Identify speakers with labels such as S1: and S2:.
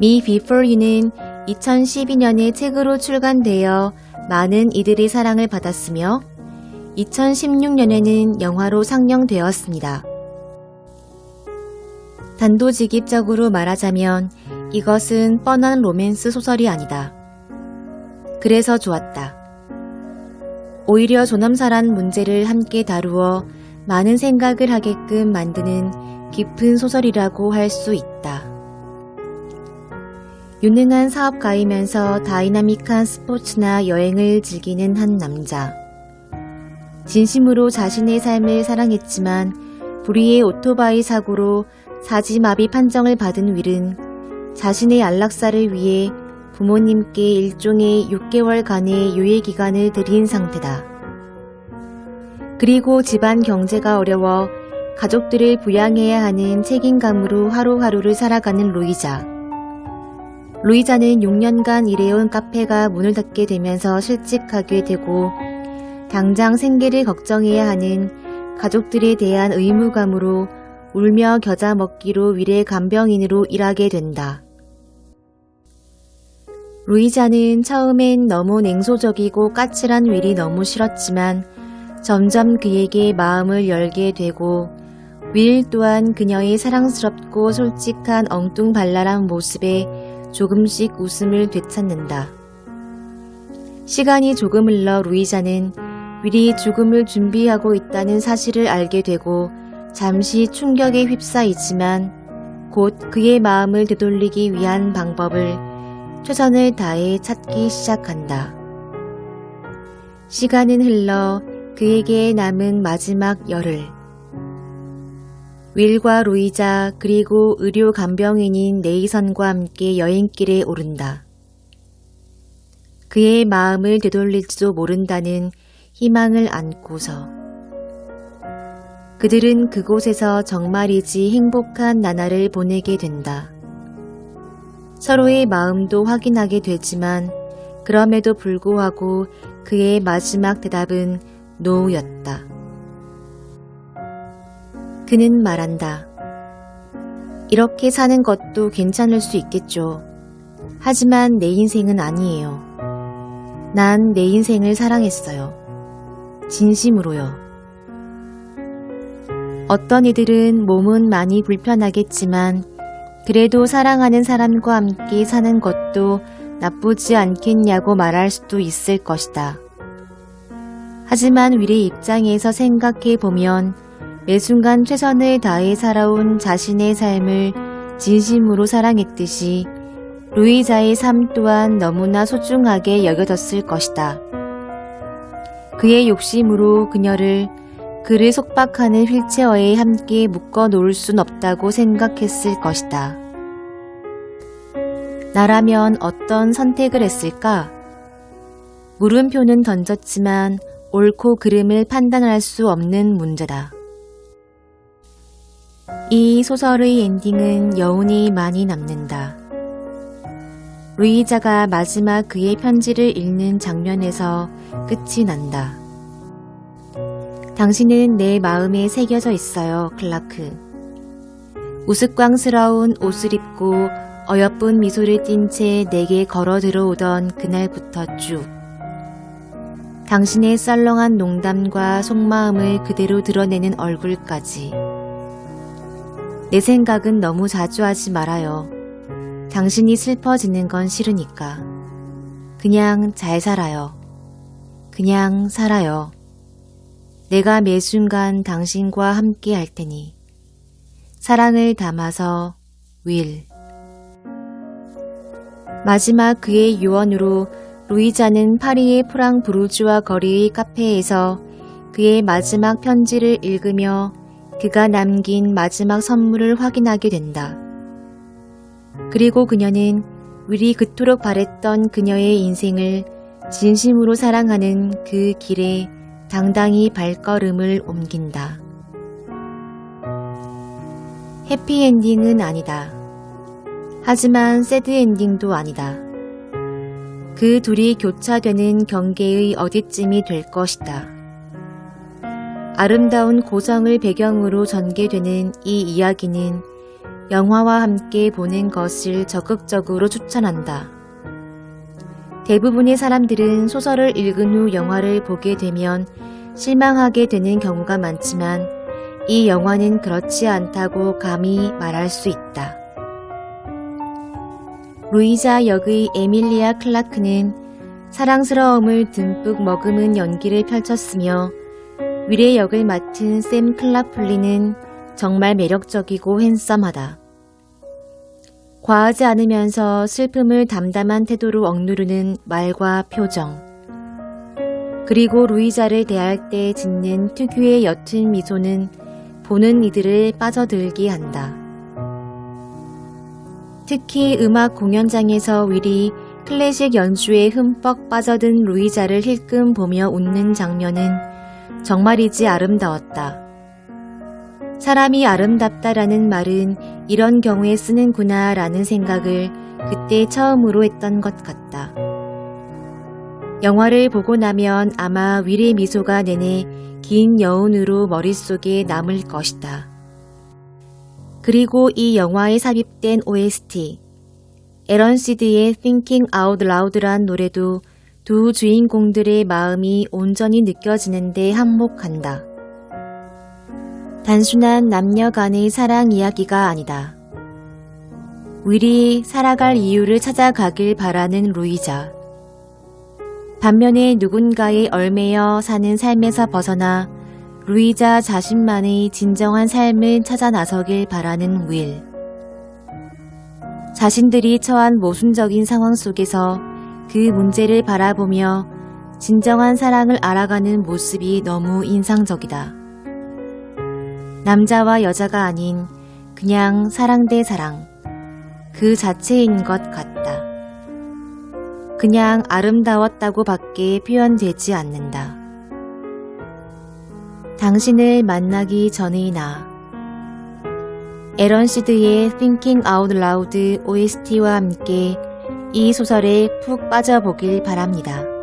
S1: Before You는 2012년에 책으로 출간되어 많은 이들의 사랑을 받았으며 2016년에는 영화로 상영되었습니다. 단도직입적으로 말하자면 이것은 뻔한 로맨스 소설이 아니다. 그래서 좋았다. 오히려 조남사란 문제를 함께 다루어 많은 생각을 하게끔 만드는 깊은 소설이라고 할 수 있다. 유능한 사업가이면서 다이나믹한 스포츠나 여행을 즐기는 한 남자. 진심으로 자신의 삶을 사랑했지만 불의의 오토바이 사고로 사지마비 판정을 받은 윌은 자신의 안락사를 위해 부모님께 일종의 6개월간의 유예기간을 드린 상태다. 그리고 집안 경제가 어려워 가족들을 부양해야 하는 책임감으로 하루하루를 살아가는 루이자. 루이자는 6년간 일해온 카페가 문을 닫게 되면서 실직하게 되고 당장 생계를 걱정해야 하는 가족들에 대한 의무감으로 울며 겨자 먹기로 윌의 간병인으로 일하게 된다. 루이자는 처음엔 너무 냉소적이고 까칠한 윌이 너무 싫었지만 점점 그에게 마음을 열게 되고 윌 또한 그녀의 사랑스럽고 솔직한 엉뚱발랄한 모습에 조금씩 웃음을 되찾는다. 시간이 조금 흘러 루이자는 윌이 죽음을 준비하고 있다는 사실을 알게 되고 잠시 충격에 휩싸이지만 곧 그의 마음을 되돌리기 위한 방법을 최선을 다해 찾기 시작한다. 시간은 흘러 그에게 남은 마지막 열흘. 윌과 로이자 그리고 의료 간병인인 네이선과 함께 여행길에 오른다. 그의 마음을 되돌릴지도 모른다는 희망을 안고서 그들은 그곳에서 정말이지 행복한 나날을 보내게 된다. 서로의 마음도 확인하게 되지만 그럼에도 불구하고 그의 마지막 대답은 노우였다. 그는 말한다. 이렇게 사는 것도 괜찮을 수 있겠죠. 하지만 내 인생은 아니에요. 난 내 인생을 사랑했어요. 진심으로요. 어떤 이들은 몸은 많이 불편하겠지만 그래도 사랑하는 사람과 함께 사는 것도 나쁘지 않겠냐고 말할 수도 있을 것이다. 하지만 윌의 입장에서 생각해 보면 매 순간 최선을 다해 살아온 자신의 삶을 진심으로 사랑했듯이 루이자의 삶 또한 너무나 소중하게 여겨졌을 것이다. 그의 욕심으로 그녀를 그를 속박하는 휠체어에 함께 묶어 놓을 순 없다고 생각했을 것이다. 나라면 어떤 선택을 했을까? 물음표는 던졌지만 옳고 그름을 판단할 수 없는 문제다. 이 소설의 엔딩은 여운이 많이 남는다. 루이자가 마지막 그의 편지를 읽는 장면에서 끝이 난다. 당신은 내 마음에 새겨져 있어요, 클라크. 우스꽝스러운 옷을 입고 어여쁜 미소를 띤 채 내게 걸어 들어오던 그날부터 쭉. 당신의 썰렁한 농담과 속마음을 그대로 드러내는 얼굴까지. 내 생각은 너무 자주 하지 말아요. 당신이 슬퍼지는 건 싫으니까. 그냥 잘 살아요. 그냥 살아요. 내가 매 순간 당신과 함께 할 테니. 사랑을 담아서 윌. 마지막 그의 유언으로 루이자는 파리의 프랑 브루즈와 거리의 카페에서 그의 마지막 편지를 읽으며 그가 남긴 마지막 선물을 확인하게 된다. 그리고 그녀는 윌이 그토록 바랬던 그녀의 인생을 진심으로 사랑하는 그 길에 당당히 발걸음을 옮긴다. 해피엔딩은 아니다. 하지만 새드엔딩도 아니다. 그 둘이 교차되는 경계의 어디쯤이 될 것이다. 아름다운 고성을 배경으로 전개되는 이 이야기는 영화와 함께 보는 것을 적극적으로 추천한다. 대부분의 사람들은 소설을 읽은 후 영화를 보게 되면 실망하게 되는 경우가 많지만 이 영화는 그렇지 않다고 감히 말할 수 있다. 루이자 역의 에밀리아 클라크는 사랑스러움을 듬뿍 머금은 연기를 펼쳤으며 위례 역을 맡은 샘 클라플리는 정말 매력적이고 핸섬하다. 과하지 않으면서 슬픔을 담담한 태도로 억누르는 말과 표정. 그리고 루이자를 대할 때 짓는 특유의 옅은 미소는 보는 이들을 빠져들게 한다. 특히 음악 공연장에서 위리 클래식 연주에 흠뻑 빠져든 루이자를 힐끔 보며 웃는 장면은 정말이지 아름다웠다. 사람이 아름답다라는 말은 이런 경우에 쓰는구나 라는 생각을 그때 처음으로 했던 것 같다. 영화를 보고 나면 아마 위의 미소가 내내 긴 여운으로 머릿속에 남을 것이다. 그리고 이 영화에 삽입된 OST, 에런 시드의 Thinking Out Loud란 노래도 두 주인공들의 마음이 온전히 느껴지는 데 한몫한다. 단순한 남녀 간의 사랑 이야기가 아니다. 윌이 살아갈 이유를 찾아가길 바라는 루이자. 반면에 누군가의 얼매여 사는 삶에서 벗어나 루이자 자신만의 진정한 삶을 찾아 나서길 바라는 윌. 자신들이 처한 모순적인 상황 속에서 그 문제를 바라보며 진정한 사랑을 알아가는 모습이 너무 인상적이다. 남자와 여자가 아닌 그냥 사랑 대 사랑. 그 자체인 것 같다. 그냥 아름다웠다고 밖에 표현되지 않는다. 당신을 만나기 전의 나. 에런 시드의 Thinking Out Loud OST와 함께 이 소설에 푹 빠져보길 바랍니다.